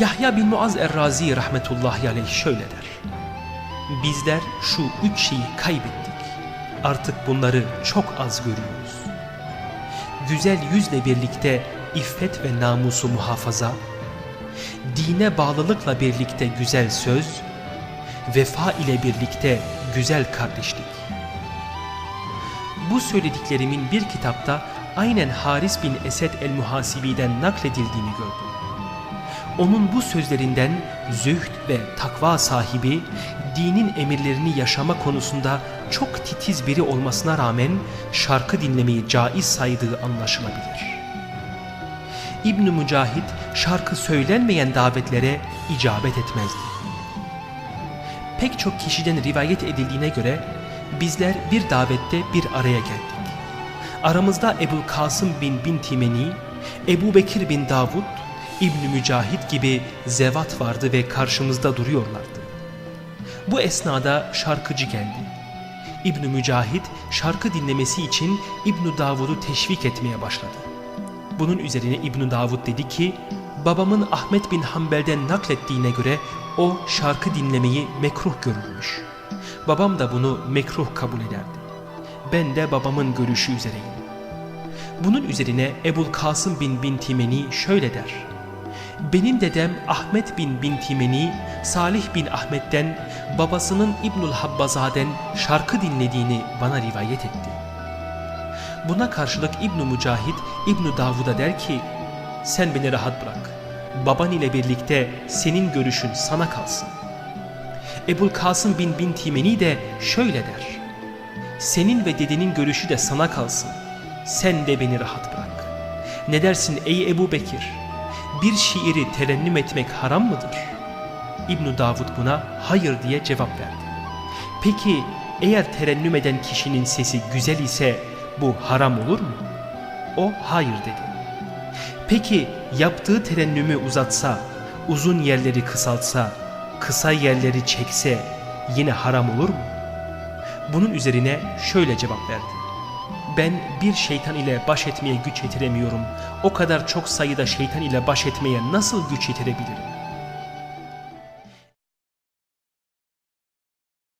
Yahya bin Muaz Errazi rahmetullahi aleyh şöyle der. Bizler şu üç şeyi kaybettik. Artık bunları çok az görüyoruz. Güzel yüzle birlikte iffet ve namusu muhafaza, dine bağlılıkla birlikte güzel söz, vefa ile birlikte güzel kardeşlik. Bu söylediklerimin bir kitapta aynen Haris bin Esed el-Muhasibi'den nakledildiğini gördüm. Onun bu sözlerinden zühd ve takva sahibi, dinin emirlerini yaşama konusunda çok titiz biri olmasına rağmen şarkı dinlemeyi caiz saydığı anlaşılabilir. İbn Mücahit şarkı söylenmeyen davetlere icabet etmezdi. Pek çok kişiden rivayet edildiğine göre bizler bir davette bir araya geldik. Aramızda Ebu Kasım bin bin Timeni, Ebu Bekir bin Davud, İbn Mücahit gibi zevat vardı ve karşımızda duruyorlardı. Bu esnada şarkıcı geldi. İbn Mücahit şarkı dinlemesi için İbn Davud'u teşvik etmeye başladı. Bunun üzerine İbn Davud dedi ki, babamın Ahmet bin Hanbel'den naklettiğine göre o şarkı dinlemeyi mekruh görürmüş. Babam da bunu mekruh kabul ederdi. Ben de babamın görüşü üzereyim. Bunun üzerine Ebul Kasım bin bin Timeni şöyle der. Benim dedem Ahmet bin bin Timeni, Salih bin Ahmet'ten, babasının İbnül Habbazaden şarkı dinlediğini bana rivayet etti. Buna karşılık İbn Mücahit İbn Davud'a der ki, sen beni rahat bırak. Baban ile birlikte senin görüşün sana kalsın. Ebul Kasım bin bin Timeni de şöyle der. Senin ve dedenin görüşü de sana kalsın. Sen de beni rahat bırak. Ne dersin ey Ebu Bekir? Bir şiiri terennüm etmek haram mıdır? İbn Davud buna hayır diye cevap verdi. Peki eğer terennüm eden kişinin sesi güzel ise bu haram olur mu? O hayır dedi. Peki yaptığı terennümü uzatsa, uzun yerleri kısaltsa, kısa yerleri çekse yine haram olur mu? Bunun üzerine şöyle cevap verdi. Ben bir şeytan ile baş etmeye güç yetiremiyorum. O kadar çok sayıda şeytan ile baş etmeye nasıl güç yetirebilirim?